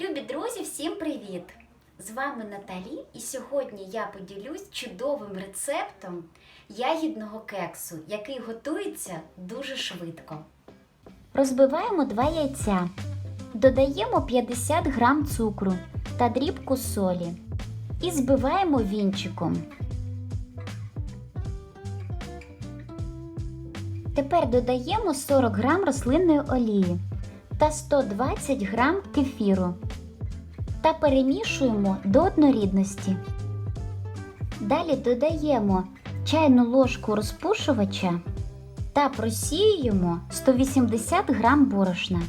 Любі друзі, всім привіт! З вами Наталі, і сьогодні я поділюсь чудовим рецептом ягідного кексу, який готується дуже швидко. Розбиваємо два яйця. Додаємо 50 грам цукру та дрібку солі. І збиваємо вінчиком. Тепер додаємо 40 грам рослинної олії та 120 грам кефіру та перемішуємо до однорідності. Далі додаємо чайну ложку розпушувача та просіюємо 180 грам борошна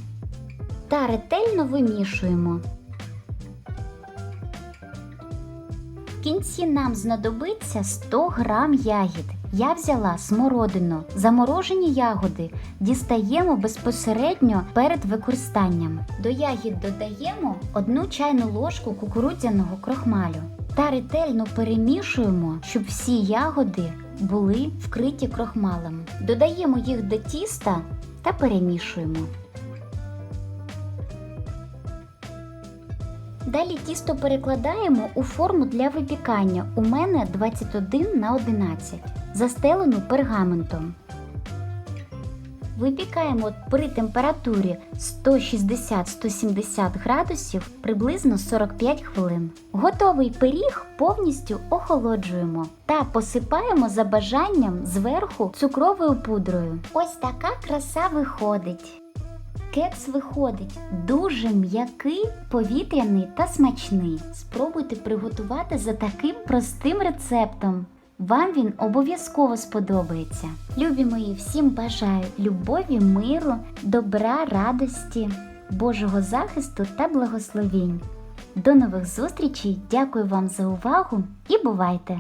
та ретельно вимішуємо. В кінці нам знадобиться 100 грам ягід. Я взяла смородину. Заморожені ягоди дістаємо безпосередньо перед використанням. До ягід додаємо 1 чайну ложку кукурудзяного крохмалю та ретельно перемішуємо, щоб всі ягоди були вкриті крохмалем. Додаємо їх до тіста та перемішуємо. Далі тісто перекладаємо у форму для випікання. У мене 21 на 11, застелену пергаментом. Випікаємо при температурі 160-170 градусів приблизно 45 хвилин. Готовий пиріг повністю охолоджуємо та посипаємо за бажанням зверху цукровою пудрою. Ось така краса виходить. Кекс виходить дуже м'який, повітряний та смачний. Спробуйте приготувати за таким простим рецептом. Вам він обов'язково сподобається. Любі мої, всім бажаю любові, миру, добра, радості, Божого захисту та благословінь. До нових зустрічей! Дякую вам за увагу і бувайте!